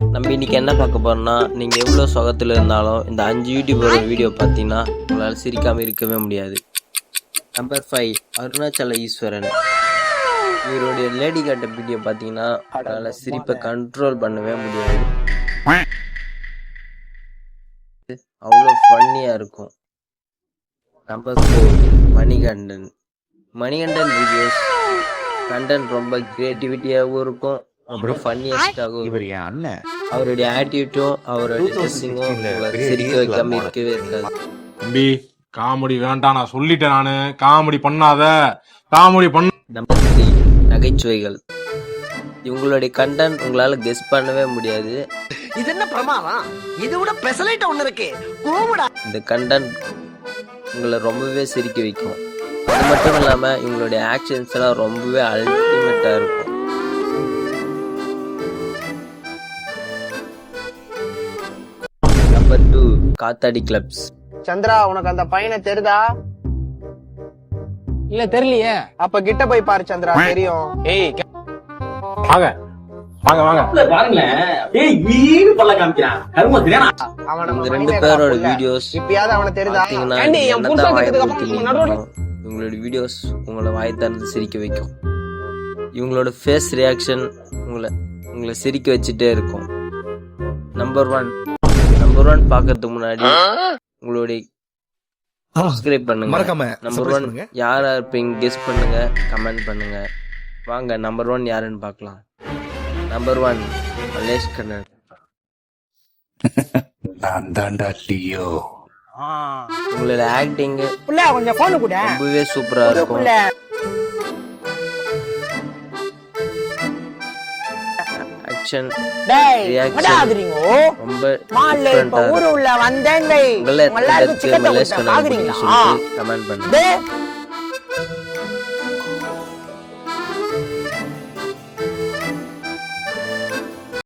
நம்ம இன்றைக்கி என்ன பார்க்க போகிறோன்னா நீங்கள் எவ்வளோ சுகத்தில் இருந்தாலும் இந்த அஞ்சு யூடியூபரோட வீடியோ பார்த்தீங்கன்னா உங்களால் சிரிக்காமல் இருக்கவே முடியாது. Number five Arunachala Eswaran. இவருடைய லேடி கட்ட வீடியோ பார்த்தீங்கன்னா உங்களால் சிரிப்பை கண்ட்ரோல் பண்ணவே முடியாது. அவ்வளோ ஃபன்னியாக இருக்கும். Number four Manikandan. Manikandan videos கண்டன் ரொம்ப கிரியேட்டிவிட்டியாகவும் இருக்கும். அப்புறம் ஃபன்னியஸ்டாகவும் இவர் என் அண்ணன். அவருடைய ஆட்டிடியூட்டும் அவருடைய ட்ரெஸ்ஸிங்கும் சிரிக்க வைக்காம இருக்கவே இருக்காது. தம்பி காமெடி வேண்டாம் நான் சொல்லிட்டேன் நானு. காமெடி பண்ணாத. காமெடி பண்ண. நகைச்சுவைகள். இவங்களுடைய கண்டென்ட் உங்களால கெஸ் பண்ணவே முடியாது. இது என்ன பிரமாதம்? இது விட பெசலைட் ஒண்ணு இருக்கு. கூமுடா இந்த கண்டென்ட் உங்களை ரொம்பவே சிரிக்க வைக்கும். அது மட்டும் இல்லாம இவங்களுடைய ஆக்ஷன்ஸ் எல்லாம் ரொம்பவே அல்டிமேட்டா இருக்கும். நம்பர் டூ காத்தாடி கிளப்ஸ் சந்திரா உனக்கு அந்த பையனை தெரிதா இல்ல தெரியலையே. அப்ப கிட்ட போய் பாரு சந்திரா தெரியும். ஏய் வாங்க. வாங்க வாங்க. அவன் நம்ம இந்த ரெண்டு மணிமேகலா பேரோட புள்ள. வீடியோஸ் இப்பயாவது அவனை தெரிதா பாத்தீங்கன்னா ஏண்டி, என் புருஷன் பொத்தி அப்புறம் நடுவுல- இவங்களோட வீடியோஸ் உங்களை வாய் திறந்து சிரிக்க வைக்கும். இவங்களோட ஃபேஸ் ரியாக்ஷன் உங்களை உங்களை சிரிக்க வச்சுட்டே இருக்கும். நம்பர் ஒன் நம்பர் ஒன் பார்க்கறதுக்கு முன்னாடி உங்களுடைய சப்ஸ்கிரைப் பண்ணுங்க. மறக்காம நம்பர் ஒன் பண்ணுங்க. யாரா இருப்பீங்க கெஸ் பண்ணுங்க கமெண்ட் பண்ணுங்க. வாங்க நம்பர் ஒன் யாருன்னு பார்க்கலாம். Number one Malesh Kannan. நான் தாண்டா லியோ உங்களோட ஆக்டிங் புள்ள கொஞ்சம் போனு கூட. ரொம்பவே சூப்பரா இருக்கும். விடாதீங்க. ரொம்ப ஊரு இருக்கும். உங்களை எத்தனை சொல்லிட்டு கமெண்ட் பண்ணுங்க